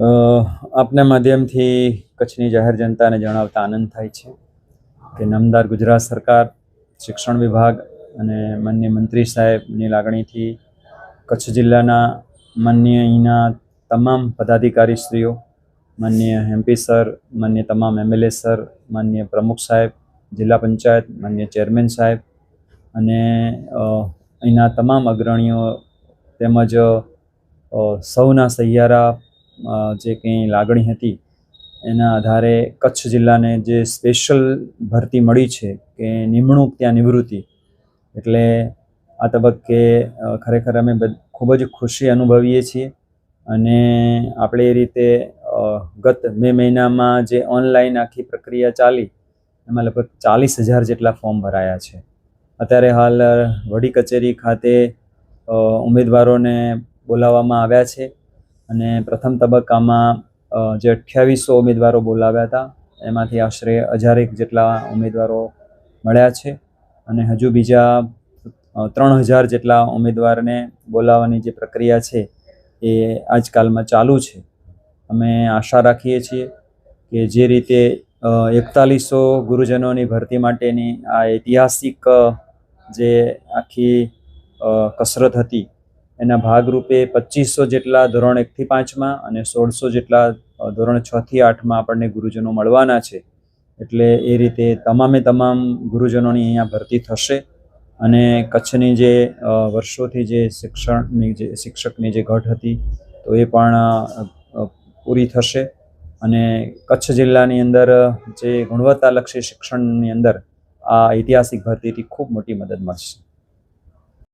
આપના માધ્યમથી કચ્છની જાહેર જનતાને જણાવતા આનંદ થાય છે કે નામદાર ગુજરાત સરકાર, શિક્ષણ વિભાગ અને માન્ય મંત્રી સાહેબની લાગણીથી કચ્છ જિલ્લાના માન્ય અહીંના તમામ પદાધિકારીશ્રીઓ માન્ય એમપી સર માન્ય તમામ એમએલએ સર માન્ય પ્રમુખ સાહેબ, જિલ્લા પંચાયત માન્ય ચેરમેન સાહેબ અને અહીંના તમામ અગ્રણીઓ તેમજ સૌના સહિયારા જે કંઈ લાગણી હતી, એના આધારે કચ્છ જિલ્લાને જે સ્પેશિયલ ભરતી મળી છે કે નિમણૂક ત્યાં નિવૃત્તિ, એટલે આ તબક્કે ખરેખર અમે ખૂબ જ ખુશી અનુભવીએ છીએ. અને આપણે એ રીતે ગત મે મહિનામાં જે ઓનલાઈન આખી પ્રક્રિયા ચાલી, એમાં લગભગ ચાલીસ હજાર જેટલા ફોર્મ ભરાયા છે. અત્યારે હાલ વડી કચેરી ખાતે ઉમેદવારોને બોલાવવામાં આવ્યા છે. અને પ્રથમ તબક્કામાં જે અઠ્યાવીસો ઉમેદવારો બોલાવ્યા હતા, એમાંથી આશરે હજારેક જેટલા ઉમેદવારો મળ્યા છે અને હજુ બીજા ત્રણ હજાર જેટલા ઉમેદવારને બોલાવવાની જે પ્રક્રિયા છે એ આજકાલમાં ચાલુ છે. અમે આશા રાખીએ છીએ કે જે રીતે એકતાલીસો ગુરુજનોની ભરતી માટેની આ ઐતિહાસિક જે આખી કસરત હતી એના ભાગરૂપે પચીસો જેટલા ધોરણ એકથી પાંચમાં અને સોળસો જેટલા ધોરણ છથી આઠમાં આપણને ગુરુજનો મળવાના છે. એટલે એ રીતે તમામે તમામ ગુરુજનોની અહીંયા ભરતી થશે અને કચ્છની જે વર્ષોથી જે શિક્ષણની જે, શિક્ષકની જે ઘટ હતી તો એ પણ પૂરી થશે અને કચ્છ જિલ્લાની અંદર જે ગુણવત્તાલક્ષી શિક્ષણની અંદર આ ઐતિહાસિક ભરતીથી ખૂબ મોટી મદદ મળશે.